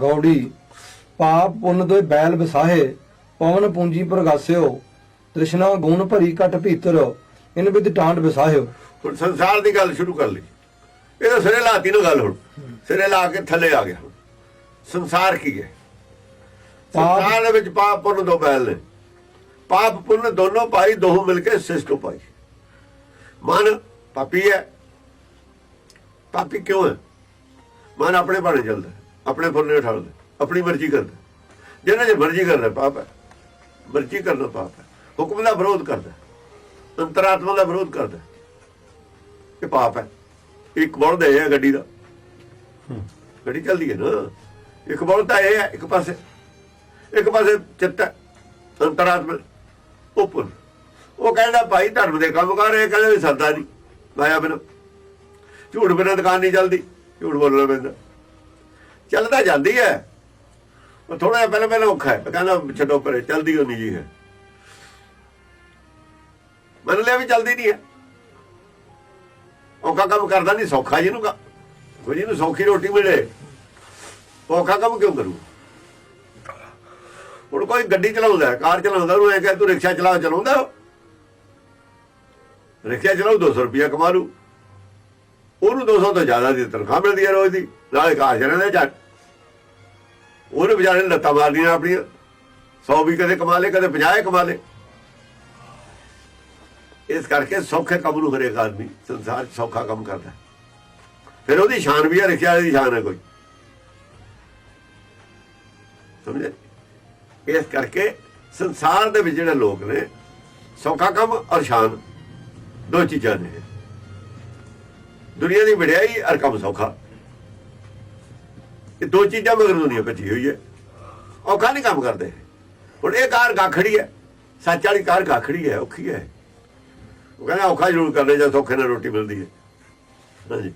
ਗੌੜੀ ਪਾਪ ਪੁੰਨ ਦੋਇ ਬੈਲ ਵਿਸਾਹੇ ਪਵਨ ਪੂੰਜੀ ਪ੍ਰਗਾਸਿਓ ਤ੍ਰਿਸ਼ਨਾ ਗੁਣ ਭਰੀ ਕਟ ਭੀਤਰ ਇਨ ਵਿਦ ਟਾਂਡ ਵਿਸਾਹਿਓ। ਹੁਣ ਸੰਸਾਰ ਦੀ ਗੱਲ ਸ਼ੁਰੂ ਕਰ ਲਈ। ਇਹ ਤਾਂ ਸਿਰੇ ਲਾਤੀ ਨਾ ਗੱਲ ਹੁਣ। ਸਿਰੇ ਲਾ ਕੇ ਥੱਲੇ ਆ ਗਿਆ ਸੰਸਾਰ ਕੀ ਹੈ? ਸੰਸਾਰ ਦੇ ਵਿੱਚ ਪਾਪ ਪੁੰਨ ਦੋ ਬੈਲ ਨੇ। ਪਾਪ ਪੁੰਨ ਦੋਨੋਂ ਪਾਈ ਦੋਹੋਂ ਮਿਲ ਕੇ ਸਿਸਟੋ ਪਾਈ। ਮਨ ਪਾਪੀ ਹੈ। ਪਾਪੀ ਕਿਉਂ ਹੈ? ਮਨ ਆਪਣੇ ਬਾਣੇ ਚੱਲਦਾ। ਆਪਣੇ ਫੁੱਲੇ ਉਠਾਉਂਦਾ, ਆਪਣੀ ਮਰਜ਼ੀ ਕਰਦਾ। ਜਿਹਨਾਂ ਜੇ ਮਰਜ਼ੀ ਕਰਦਾ, ਪਾਪ ਹੈ। ਮਰਜ਼ੀ ਕਰਨਾ ਪਾਪ ਹੈ। ਹੁਕਮ ਦਾ ਵਿਰੋਧ ਕਰਦਾ ਅੰਤਰਾਤਮਾ ਦਾ ਵਿਰੋਧ ਕਰਦਾ ਇਹ ਪਾਪ ਹੈ। ਇੱਕ ਬਲਦ ਇਹ ਹੈ ਗੱਡੀ ਦਾ। ਗੱਡੀ ਚੱਲਦੀ ਹੈ ਨਾ। ਇੱਕ ਬਲਦ ਤਾਂ ਇਹ ਹੈ, ਇੱਕ ਪਾਸੇ। ਇੱਕ ਪਾਸੇ ਚਿੱਤ ਅੰਤਰਾਤਮਾ ਉੱਪਰ। ਉਹ ਕਹਿੰਦਾ, ਭਾਈ, ਧਰਮ ਦੇ ਕੰਮ ਕਰ ਇਹ ਕਹਿੰਦੇ ਵੀ ਸਰਦਾ ਨਹੀਂ। ਮਾਇਆ ਬਿਨਾ ਝੂਠ ਬਿਨਾਂ ਦੁਕਾਨ ਨਹੀਂ ਚੱਲਦੀ। ਝੂਠ ਬੋਲਣਾ ਪੈਂਦਾ। ਚੱਲਦਾ ਜਾਂਦੀ ਹੈ। ਉਹ ਥੋੜਾ ਜਿਹਾ ਪਹਿਲਾਂ ਪਹਿਲਾਂ ਔਖਾ ਹੈ। ਕਹਿੰਦਾ ਛੱਡੋ ਪਰੇ, ਚੱਲਦੀ ਹੋਣੀ ਜੀ ਹੈ ਮੰਨ ਲਿਆ ਵੀ ਚੱਲਦੀ ਨਹੀਂ ਹੈ। ਔਖਾ ਕੰਮ ਕਰਦਾ ਨਹੀਂ, ਸੌਖਾ ਜਿਹਨੂੰ ਕਾ ਕੋਈ ਜਿਹਨੂੰ ਸੌਖੀ ਰੋਟੀ ਮਿਲੇ ਔਖਾ ਕੰਮ ਕਿਉਂ ਕਰੂ? ਹੁਣ ਕੋਈ ਗੱਡੀ ਚਲਾਉਂਦਾ ਕਾਰ ਚਲਾਉਂਦਾ, ਉਹਨੂੰ ਐ ਕਹੇ, ਤੂੰ ਰਿਕਸ਼ਾ ਚਲਾ, ਚਲਾਉਂਦਾ ਉਹ? ਰਿਕਸ਼ਾ ਚਲਾਉ 200 ਰੁਪਇਆ ਕਮਾ ਲੂ ਉਹਨੂੰ 200 ਤੋਂ ਜ਼ਿਆਦਾ ਦੀ ਤਨਖਾਹ ਮਿਲਦੀ ਹੈ ਰੋਜ਼ ਦੀ। ਨਾਲੇ ਕਾਰ ਚਲਾਉਂਦਾ ਜੱਟ ਉਹਨੇ ਵਿਚਾਰੇ ਲੱਤਾਂ ਮਾਰਦੀਆਂ ਆਪਣੀਆਂ। 100 ਵੀ ਕਦੇ ਕਮਾ ਲੇ ਕਦੇ 50 ਕਮਾ ਲੇ ਇਸ ਕਰਕੇ ਸੌਖੇ ਕੰਮ ਨੂੰ ਹਰੇਕ ਆਦਮੀ ਸੰਸਾਰ 'ਚ ਸੌਖਾ ਕੰਮ ਕਰਦਾ ਫਿਰ ਉਹਦੀ ਸ਼ਾਨ ਵੀ ਹੈ ਰਿਕਸ਼ਾ ਵਾਲੇ ਦੀ ਸ਼ਾਨ ਹੈ ਕੋਈ। ਸਮਝੇ? ਇਸ ਕਰਕੇ ਸੰਸਾਰ ਦੇ ਵਿੱਚ ਜਿਹੜੇ ਲੋਕ ਨੇ, ਸੌਖਾ ਕੰਮ ਔਰ ਸ਼ਾਨ, ਦੋ ਚੀਜ਼ਾਂ ਨੇ। ਦੁਨੀਆ ਦੀ ਵਡਿਆਈ ਔਰ ਕੰਮ ਸੌਖਾ। ਇਹ ਦੋ ਚੀਜ਼ਾਂ ਮਗਰ ਦੁਨੀਆ ਭੱਜੀ ਹੋਈ ਹੈ ਔਖਾ ਨਹੀਂ ਕੰਮ ਕਰਦੇ। ਹੁਣ ਇਹ ਕਾਰ ਗਾਖੜੀ ਹੈ ਸੱਚ ਵਾਲੀ ਕਾਰ ਗਾਖੜੀ ਹੈ ਔਖੀ ਹੈ ਉਹ ਕਹਿੰਦਾ ਔਖਾ ਜ਼ਰੂਰ ਕਰਨੇ ਜਾਂ ਸੌਖੇ ਨਾਲ ਰੋਟੀ ਮਿਲਦੀ ਹੈ ਹਾਂਜੀ।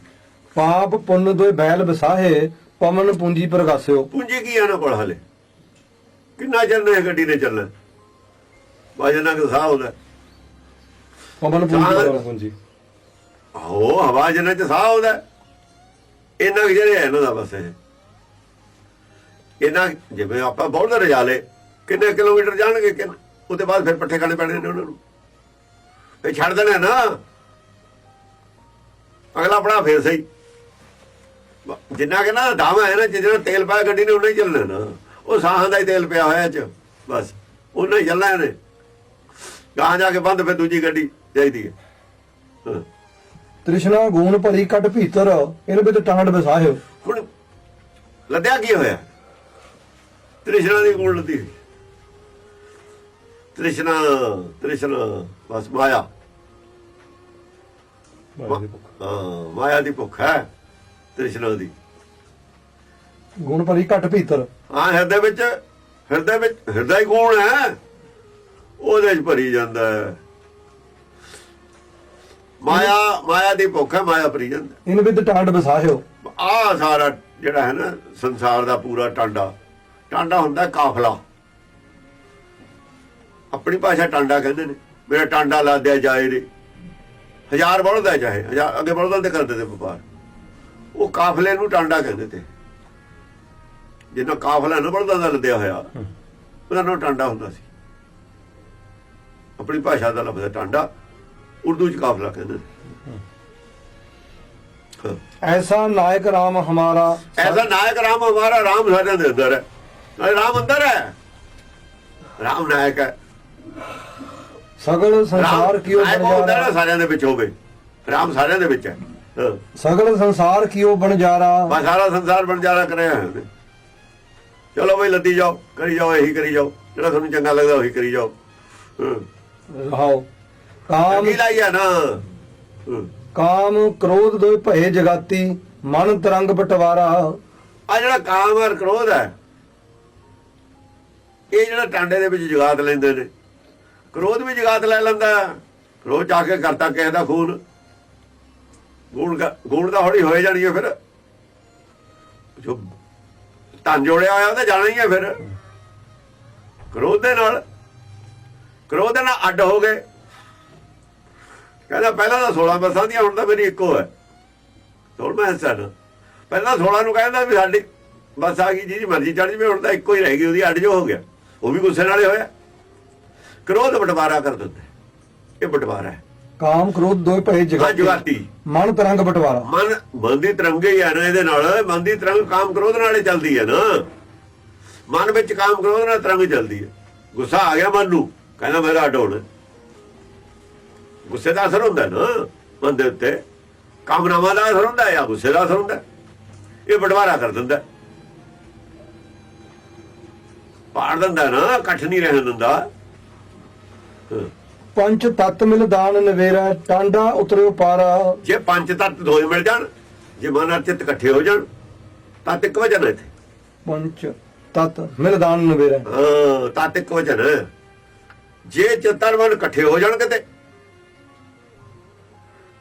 ਪਾਪ ਪੁੰਨ ਦੋਇ ਬੈਲ ਵਿਸਾਹੇ ਪਵਨ ਪੂੰਜੀ ਪ੍ਰਗਾਸਿਓ। ਪੂੰਜੀ ਕੀ ਹੈ ਨਾ ਕੋਲ ਹਲੇ? ਕਿੰਨਾ ਚਿਰ ਨੇ ਗੱਡੀ ਨੇ ਚੱਲਣਾ? ਵਜਨਾ ਕਿ ਸਾਹ ਹੁੰਦਾ। ਪਵਨ ਪੂੰਜੀ ਆਹੋ ਹਵਾ ਜਨਾ ਚ ਸਾਹ ਹੁੰਦਾ ਇਹਨਾਂ ਜਿਹੜੇ ਹੈ ਇਹਨਾਂ ਦਾ ਬਸ ਇਹ। ਇਹਨਾਂ ਜਿਵੇਂ ਆਪਾਂ ਬਹੁਤ ਰਜਾ ਲੇ ਕਿੰਨੇ ਕਿਲੋਮੀਟਰ ਜਾਣਗੇ ਕਿ ਉਹਦੇ ਬਾਅਦ ਫਿਰ ਪੱਠੇ ਖਾਣੇ ਪੈਣੇ ਨੇ ਉਹਨਾਂ ਨੂੰ। ਇਹ ਛੱਡ ਦੇਣਾ ਨਾ। ਅਗਲਾ ਆਪਣਾ ਫੇਰ ਸਹੀ। ਜਿੰਨਾ ਕਿ ਨਾ ਦਾਵਾ ਹੈ ਨਾ ਜਿੰਨਾ ਤੇਲ ਪਾਇਆ ਗੱਡੀ ਨੇ ਉਹਨਾਂ ਹੀ ਚੱਲਣਾ ਨਾ। ਉਹ ਸਾਹਾਂ ਦਾ ਹੀ ਤੇਲ ਪਿਆ ਹੋਇਆ ਚ ਬਸ। ਉਹਨਾਂ ਹੀ ਚੱਲਣਾ ਇਹਨੇ। ਗਾਂ ਜਾ ਕੇ ਬੰਦ ਫਿਰ ਦੂਜੀ ਗੱਡੀ ਚਾਹੀਦੀ ਹੈ। ਤ੍ਰਿਸ਼ਨਾ ਗੁਣ ਭਰੀ ਕਟ ਭੀਤਰ ਇਨ ਵਿਦ ਟਾਂਡ ਵਿਸਾਹਿਓ ਹੁਣ ਲੱਦਿਆ ਕੀ ਹੋਇਆ? ਤ੍ਰਿਸ਼ਨਾ ਦੀ ਗੁਣ ਲੱਦੀ ਹੋਈ। ਤ੍ਰਿਸ਼ਨਾ ਤ੍ਰਿਸ਼ਨਾ ਬਸ ਮਾਇਆ। ਹਾਂ ਮਾਇਆ ਦੀ ਭੁੱਖ ਹੈ ਤ੍ਰਿਸ਼ਨਾ ਦੀ। ਗੁਣ ਭਰੀ ਕਟ ਭੀਤਰ। ਹਾਂ ਹਿਰਦੇ ਵਿੱਚ ਹਿਰਦੇ ਵਿੱਚ ਹਿਰਦਾ ਹੀ ਗੁਣ ਹੈ। ਉਹਦੇ ਵਿੱਚ ਭਰੀ ਜਾਂਦਾ ਹੈ। ਮਾਇਆ ਮਾਇਆ ਦੀ ਭੁੱਖ ਹੈ ਮਾਇਆ ਭਰੀ ਜਾਂਦਾ ਇਨ ਵਿਦ ਟਾਂਡ ਵਿਸਾਹਿਓ ਆ ਸਾਰਾ ਜਿਹੜਾ ਹੈ ਨਾ ਸੰਸਾਰ ਦਾ ਪੂਰਾ ਟਾਂਡਾ। ਟਾਂਡਾ ਹੁੰਦਾ ਕਾਫਲਾ। ਆਪਣੀ ਭਾਸ਼ਾ ਟਾਂਡਾ ਕਹਿੰਦੇ ਨੇ। ਮੇਰਾ ਟਾਂਡਾ ਲਾਦਿਆ ਜਾਏ ਰੇ। ਹਜ਼ਾਰ ਚਾਹੇ ਹਜ਼ਾਰ ਅੱਗੇ ਬਲਦਾਂ ਤੇ ਕਰਦੇ ਤੇ ਵਪਾਰ। ਉਹ ਕਾਫਲੇ ਨੂੰ ਟਾਂਡਾ ਕਹਿੰਦੇ ਤੇ। ਜਿੰਨਾ ਕਾਫਲਾ ਨਾ ਬਲਦਾਂ ਦਾ ਲੱਦਿਆ ਹੋਇਆ ਉਹਦਾ ਨਾਮ ਟਾਂਡਾ ਹੁੰਦਾ ਸੀ। ਆਪਣੀ ਭਾਸ਼ਾ ਦਾ ਲਫ਼ਜ਼ ਟਾਂਡਾ। ਉਰਦੂ ਚ ਕਾਫਲਾ ਕਹਿੰਦੇ ਨੇ। ਐਸਾ ਨਾਇਕ ਰਾਮ ਹਮਾਰਾ ਐਸਾ ਨਾਇਕ ਰਾਮ ਹਮਾਰਾ ਰਾਮ ਸਾਡੇ ਦੇ ਅੰਦਰ ਹੈ। ਰਾਮ ਅੰਦਰ ਹੈ। ਰਾਮ ਨਾਇਕ ਹੈ। ਸਗਲ ਸੰਸਾਰ ਰਾਮ ਕੀਓ ਨਾਇਕ ਹੁੰਦਾ ਨਾ ਬਣ ਸਾਰਿਆਂ ਦੇ ਵਿੱਚ ਹੋਵੇ। ਰਾਮ ਸਾਰਿਆਂ ਦੇ ਵਿੱਚ ਹੈ। ਸਗਲ ਸੰਸਾਰ ਕੀਓ ਬਣ ਜਾਰਾ ਬਸ ਸਾਰਾ ਸੰਸਾਰ ਬਣ ਜਾਣਾ ਕਰਿਆ ਹੈ ਚਲੋ ਬਈ ਲੱਦੀ ਜਾਓ ਕਰੀ ਜਾਓ ਇਹੀ ਕਰੀ ਜਾਓ। ਜਿਹੜਾ ਤੁਹਾਨੂੰ ਚੰਗਾ ਲੱਗਦਾ ਉਹੀ ਕਰੀ ਜਾਓ। ਰਹਾਓ। ਕਾਮ ਚੰਗੀ ਲਾਈ ਹੈ ਨਾ। ਕਾਮ ਕ੍ਰੋਧ ਦੋਇ ਭਏ ਜਗਾਤੀ ਮਨ ਤਰੰਗ ਬਟਵਾਰਾ। ਆ ਜਿਹੜਾ ਕਾਮ ਔਰ ਕ੍ਰੋਧ ਹੈ ਇਹ ਜਿਹੜਾ ਟਾਂਡੇ ਦੇ ਵਿੱਚ ਜਗਾਤ ਲੈਂਦੇ ਨੇ। ਕ੍ਰੋਧ ਵੀ ਜਗਾਤ ਲੈ ਲੈਂਦਾ। ਹੈ। ਕ੍ਰੋਧ ਜਾ ਕੇ ਕਰਤਾ ਕਿਸੇ ਦਾ ਖੂਨ। ਗੂਣ ਗੂਣ ਗੁਣ ਦਾ ਹੌਲੀ ਹੋਏ ਜਾਣੀ ਹੈ ਫਿਰ। ਜੋ ਧਨ ਜੋੜਿਆ ਹੋਇਆ ਉਹ ਤਾਂ ਜਾਣਾ ਹੀ ਹੈ ਫਿਰ। ਕ੍ਰੋਧ ਦੇ ਨਾਲ, ਕ੍ਰੋਧ ਦੇ ਨਾਲ ਅੱਡ ਹੋ ਗਏ। ਕਹਿੰਦਾ ਪਹਿਲਾਂ ਤਾਂ 16 ਬੱਸਾਂ ਦੀਆਂ, ਹੁਣ ਤਾਂ ਮੇਰੀ ਇੱਕੋ ਹੈ। 16 ਹਿੱਸਾ ਨਾ ਪਹਿਲਾਂ 16 ਨੂੰ ਕਹਿੰਦਾ ਵੀ ਸਾਡੀ ਬਸ ਆ ਗਈ, ਜਿਹਦੀ ਮਰਜ਼ੀ ਚੜ ਜਵੇ, ਹੁਣ ਤਾਂ ਇੱਕੋ ਹੀ ਰਹਿ ਗਈ, ਉਹਦੀ ਅੱਡ ਜੋ ਹੋ ਗਿਆ। ਉਹ ਵੀ ਗੁੱਸੇ ਨਾਲੇ ਹੋਇਆ। ਕ੍ਰੋਧ ਬਟਵਾਰਾ ਕਰ ਦਿੰਦਾ। ਇਹ ਬਟਵਾਰਾ ਹੈ। ਕਾਮ ਕ੍ਰੋਧ ਦੋਏ ਭਏ ਜਗਾਤੀ। ਮਨ ਤਰੰਗ ਬਟਵਾਰਾ। ਮਨ ਮਨ ਦੀ ਤਰੰਗੇ ਹੀ ਆ ਨਾ ਇਹਦੇ ਨਾਲ। ਮਨ ਦੀ ਤਰੰਗ ਕਾਮ ਕ੍ਰੋਧ ਨਾਲ ਚੱਲਦੀ ਹੈ ਨਾ। ਮਨ ਵਿੱਚ ਕਾਮ ਕ੍ਰੋਧ ਨਾਲ ਤਰੰਗ ਚੱਲਦੀ ਹੈ ਗੁੱਸਾ ਆ ਗਿਆ ਮਨ ਨੂੰ। ਕਹਿੰਦਾ ਮੇਰਾ ਹੋਣਾ। ਗੁੱਸੇ ਦਾ ਅਸਰ ਹੁੰਦਾ ਨਾ ਮਨ ਦੇ ਉੱਤੇ। ਕਾਮਨਾਵਾਂ ਦਾ ਅਸਰ ਹੁੰਦਾ ਹੈ ਜਾਂ ਗੁੱਸੇ ਦਾ ਅਸਰ ਹੁੰਦਾ। ਇਹ ਬਟਵਾਰਾ ਕਰ ਦਿੰਦਾ। ਪਾੜ ਦਿੰਦਾ ਨਾ ਇਕੱਠ ਨਹੀਂ ਰਹਿਣ ਦਿੰਦਾ। ਪੰਚ ਤਤ ਮਿਲ ਦਾਨ ਨਵੇਰਾ ਟਾਂਡਾ ਉਤਰਿਓ ਪਾਰਾ। ਜੇ ਪੰਜ ਤੱਤ ਦੋਏ ਮਿਲ ਜਾਣ ਜੇ ਮਨ ਅਰਚਿਤ ਇਕੱਠੇ ਹੋ ਜਾਣ ਤਾਂ ਇੱਕ ਵਜਨ ਹੈ ਇੱਥੇ। ਪੰਚ ਤਤ ਮਿਲ ਦਾਨ ਨਵੇਰਾ। ਹਾਂ ਤਾਂ ਇੱਕ ਵਜਨ। ਜੇ ਚਿੱਤਰ ਮਨ ਇਕੱਠੇ ਹੋ ਜਾਣ ਕਿਤੇ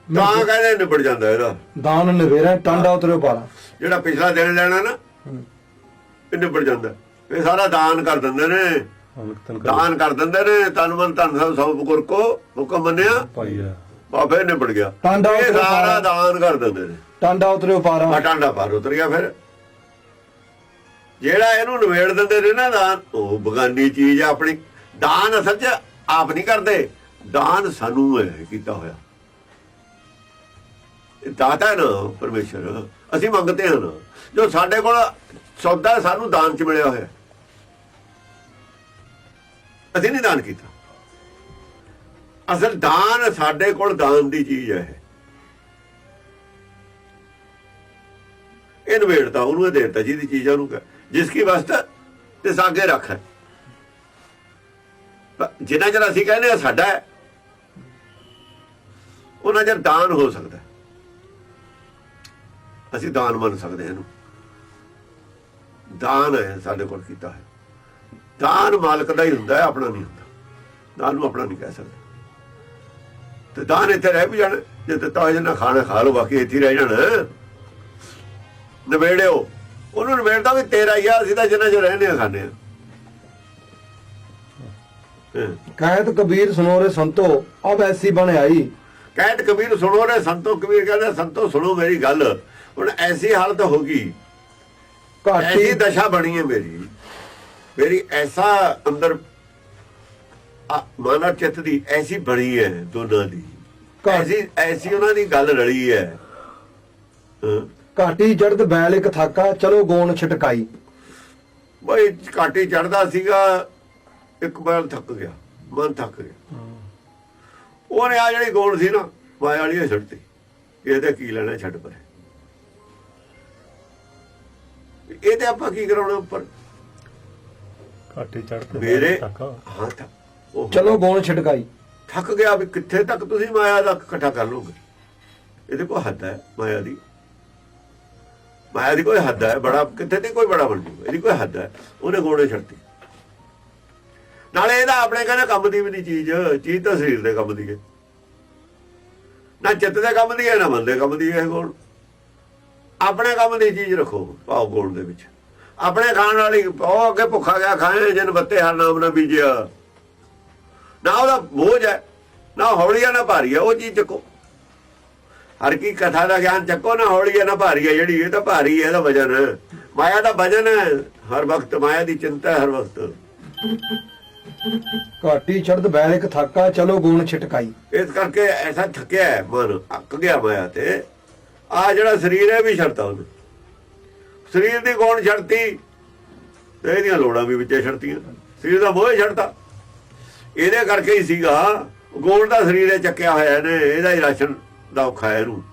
ਤਾਂ ਕਹਿੰਦੇ ਨਿਬੜ ਜਾਂਦਾ ਇਹਦਾ। ਦਾਨ ਨਵੇਰਾ ਟਾਂਡਾ ਉਤਰਿਓ ਪਾਰਾ। ਜਿਹੜਾ ਪਿਛਲਾ ਦਿਨ ਲੈਣਾ ਨਾ ਇਹ ਨਿਬੜ ਜਾਂਦਾ। ਇਹ ਸਾਰਾ ਦਾਨ ਕਰ ਦਿੰਦੇ ਨੇ। ਦਾਨ ਕਰ ਦਿੰਦੇ ਨੇ ਤਨ ਮਨ ਧਨ ਸਭ ਸਭ ਗੁਰ ਕੋ ਹੁਕਮ ਮੰਨਿਆ। ਬਾਬੇ ਨਿਬੜ ਗਿਆ। ਇਹ ਸਾਰਾ। ਦਾਨ ਕਰ ਦਿੰਦੇ ਨੇ। ਟਾਂਡਾ ਉਤਰਿਓ ਆ ਪਾਰਾ ਟਾਂਡਾ ਪਾਰ ਉਤਰ ਗਿਆ ਫਿਰ। ਜਿਹੜਾ ਇਹਨੂੰ ਨਵੇੜ ਦਿੰਦੇ ਨੇ ਨਾ ਦਾਨ ਉਹ ਬਗਾਨੀ ਚੀਜ਼ ਆ ਆਪਣੀ। ਦਾਨ ਅਸਲ 'ਚ ਆਪ ਨਹੀਂ ਕਰਦੇ। ਦਾਨ ਸਾਨੂੰ ਹੈ ਕੀਤਾ ਹੋਇਆ। ਦਾਤਾ ਨਾ ਪਰਮੇਸ਼ਰ। ਅਸੀਂ ਮੰਗਦੇ ਹਾਂ ਜੋ ਸਾਡੇ ਕੋਲ ਸੌਦਾ ਸਾਨੂੰ ਦਾਨ 'ਚ ਮਿਲਿਆ ਹੋਇਆ। ਅਸੀਂ ਨਹੀਂ ਦਾਨ ਕੀਤਾ। ਅਸਲ ਦਾਨ ਸਾਡੇ ਕੋਲ ਦਾਨ ਦੀ ਚੀਜ਼ ਹੈ ਇਹ। ਇਹ ਉਹਨੂੰ, ਇਹ ਦੇਤਾ ਜਿਹਦੀ ਚੀਜ਼ਾਂ ਨੂੰ ਜਿਸ ਕੀ ਵਸਤ ਤੇ ਸਾਗੇ ਰੱਖ। ਹੈ ਜਿੰਨਾ ਚਿਰ ਅਸੀਂ ਕਹਿੰਦੇ ਆ ਸਾਡਾ ਹੈ, ਉਹਨਾਂ ਚਿਰ ਦਾਨ ਹੋ ਸਕਦਾ। ਅਸੀਂ ਦਾਨ ਮੰਨ ਸਕਦੇ ਹਾਂ ਇਹਨੂੰ। ਦਾਨ ਹੈ ਸਾਡੇ ਕੋਲ ਕੀਤਾ ਹੈ। ਦਾਨ ਮਾਲਕ ਦਾ ਹੀ ਹੁੰਦਾ ਹੈ ਆਪਣਾ ਨਹੀਂ ਹੁੰਦਾ। ਦਾਨ ਨੂੰ ਆਪਣਾ ਨਹੀਂ ਕਹਿ ਸਕਦੇ। ਤੇ ਦਾਨ ਇੱਥੇ ਰਹਿ ਵੀ ਜਾਣਾ ਜੇ ਦਿੱਤਾ ਹੋਇਆ ਨਾ ਖਾਣਾ ਖਾ ਲਓ ਬਾਕੀ ਇੱਥੇ ਰਹਿ ਜਾਣਾ। ਨਵੇੜਿਓ ਉਹਨੂੰ ਨਵੇੜਦਾ ਵੀ ਤੇਰਾ ਹੀ ਆ ਅਸੀਂ ਤਾਂ ਜਿੰਨਾ ਚ ਰਹਿੰਦੇ ਆ ਖਾਂਦੇ ਆ। ਕਹਿਤ ਕਬੀਰ ਸੁਨੋਰੇ ਸੰਤੋ ਅਬ ਐਸੀ ਬਣ ਆਈ। ਕਹਿਤ ਕਬੀਰ ਸੁਣੋ ਰੇ ਸੰਤੋ ਕਬੀਰ ਕਹਿੰਦਾ ਸੰਤੋ ਸੁਣੋ ਮੇਰੀ ਗੱਲ। ਹੁਣ ਐਸੀ ਹਾਲਤ ਹੋ ਗਈ ਘਾਟੀ ਐਸੀ ਦਸ਼ਾ ਬਣੀ ਹੈ ਮੇਰੀ। ਮੇਰੀ ਐਸਾ ਅੰਦਰ ਮਾਨਵ ਚਿੱਤ ਦੀ ਐਸੀ ਬਣੀ ਹੈ ਦੋਨਾਂ ਦੀ। ਐਸੀ ਐਸੀ ਉਹਨਾਂ ਦੀ ਗੱਲ ਰਲੀ ਹੈ। ਘਾਟੀ ਜੜਦ ਬੈਲ ਇੱਕ ਥਾਕਾ ਚਲੋ ਗੋਣ ਛਟਕਾਈ। ਬਈ ਘਾਟੀ ਚੜਦਾ ਸੀਗਾ ਇੱਕ ਵਾਰ ਥੱਕ ਗਿਆ ਮਨ ਥੱਕ ਗਿਆ। ਉਹਨੇ ਆ ਜਿਹੜੀ ਗੋਲ ਸੀ ਨਾ ਮਾਇਆ ਵਾਲੀ ਛੱਡਤੀ। ਇਹਦੇ ਕੀ ਲੈਣਾ ਛੱਡ ਪਰੇ। ਇਹ ਤੇ ਆਪਾਂ ਕੀ ਕਰਾਉਣਾ ਉੱਪਰ? ਘਾਟੀ ਚੜ੍ਹਦੇ ਮੇਰੇ ਹਾਂ ਚਲੋ ਗੋਣ ਛਟਕਾਈ ਥੱਕ ਗਿਆ ਵੀ ਕਿੱਥੇ ਤੱਕ ਤੁਸੀਂ ਮਾਇਆ ਦਾ ਇਕੱਠਾ ਕਰ ਲੋਗੇ ਇਹਦੇ ਕੋਈ ਹੱਦ ਹੈ ਮਾਇਆ ਦੀ? ਮਾਇਆ ਦੀ ਕੋਈ ਹੱਦ ਹੈ ਬੜਾ ਕਿੱਥੇ ਤੇ ਕੋਈ ਬੜਾ ਬਣ ਇਹਦੀ ਕੋਈ ਹੱਦ ਹੈ ਉਹਨੇ ਗੋੜੇ ਛੱਡਤੀ ਨਾਲੇ ਇਹਦਾ ਆਪਣੇ ਕਹਿੰਦੇ ਕੰਮ ਦੀ ਵੀ ਨਹੀਂ ਚੀਜ਼ ਚੀਜ਼ ਤਾਂ ਸਰੀਰ ਦੇ ਕੰਮ ਦੀ ਹੈ। ਨਾ ਚਿੱਤ ਦੇ ਕੰਮ ਦੀ ਹੈ ਨਾ ਮਨ ਦੇ ਕੰਮ ਦੀ ਹੈ ਇਹ ਗੋਲ ਆਪਣੇ ਕੰਮ ਦੀ ਚੀਜ਼ ਰੱਖੋ ਭਾਵ ਗੋਲ ਦੇ ਵਿੱਚ। ਆਪਣੇ ਖਾਣ ਵਾਲੀ ਉਹ ਅੱਗੇ ਭੁੱਖਾ ਗਿਆ ਖਾਏ ਜਨ ਬੱਤੇ ਹਰ ਨਾਮ ਨਾ ਬੀਜਿਆ। ਨਾ ਉਹਦਾ ਬੋਝ ਹੈ ਨਾ ਹੌਲੀ ਹੈ ਨਾ ਭਾਰੀ ਹੈ ਉਹ ਚੀਜ਼ ਚੱਕੋ। ਹਰ ਕੀ ਕਥਾ ਦਾ ਗਿਆਨ ਚੱਕੋ ਨਾ ਹੌਲੀ ਹੈ ਨਾ ਭਾਰੀ ਹੈ ਜਿਹੜੀ ਇਹ ਤਾਂ ਭਾਰੀ ਹੈ ਇਹਦਾ ਵਜਨ ਮਾਇਆ ਦਾ ਵਜਨ ਹੈ ਹਰ ਵਕਤ ਮਾਇਆ ਦੀ ਚਿੰਤਾ ਹਰ ਵਕਤ। ਘਾਟੀ ਚੜਦ ਬੈਲ ਇੱਕ ਥਾਕਾ ਚਲੋ ਗੋਣ ਛਟਕਾਈ। ਇਸ ਕਰਕੇ ਐਸਾ ਥੱਕਿਆ ਹੈ ਮਨ ਅੱਕ ਗਿਆ ਮਾਇਆ ਤੇ। ਆ ਜਿਹੜਾ ਸਰੀਰ ਹੈ ਵੀ ਛੱਡਤਾ ਉਹਨੇ। ਸਰੀਰ ਦੀ ਗੋਣ ਛੱਡਤੀ? ਤੇ ਇਹਦੀਆਂ ਲੋੜਾਂ ਵੀ ਵਿੱਚੇ ਛੱਡਤੀਆਂ। ਸਰੀਰ ਦਾ ਮੋਹ ਛੱਡਤਾ। ਇਹਦੇ ਕਰਕੇ ਹੀ ਸੀਗਾ ਗੋਲ ਦਾ ਸਰੀਰ ਹੈ ਚੱਕਿਆ ਹੋਇਆ ਨੇ ਇਹਦਾ ਹੀ ਰਾਸ਼ਨ ਦਾ ਔਖਾ ਹੈ ਇਹਨੂੰ।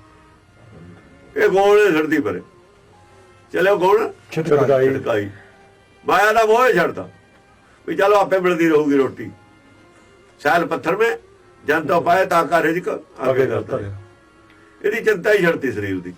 ਇਹ ਗੋਲ ਨੇ ਛੱਡਦੀ ਪਰੇ। ਚਲੋ ਗੋਲ ਛਟਕਾਈ ਮਾਇਆ ਦਾ ਮੋਹ ਹੀ ਛੱਡਤਾ। ਵੀ ਚਲੋ ਆਪੇ ਮਿਲਦੀ ਰਹੂਗੀ ਰੋਟੀ। ਸੈਲ ਪੱਥਰ ਮੇ ਜਨ ਤੋਂ ਪਾਏ ਤਾਂ ਕਾ ਰਿਜਕ ਅੱਗੇ ਕਰਤਾ। ਇਹਦੀ ਚਿੰਤਾ ਹੀ ਛੱਡਤੀ ਸਰੀਰ ਦੀ।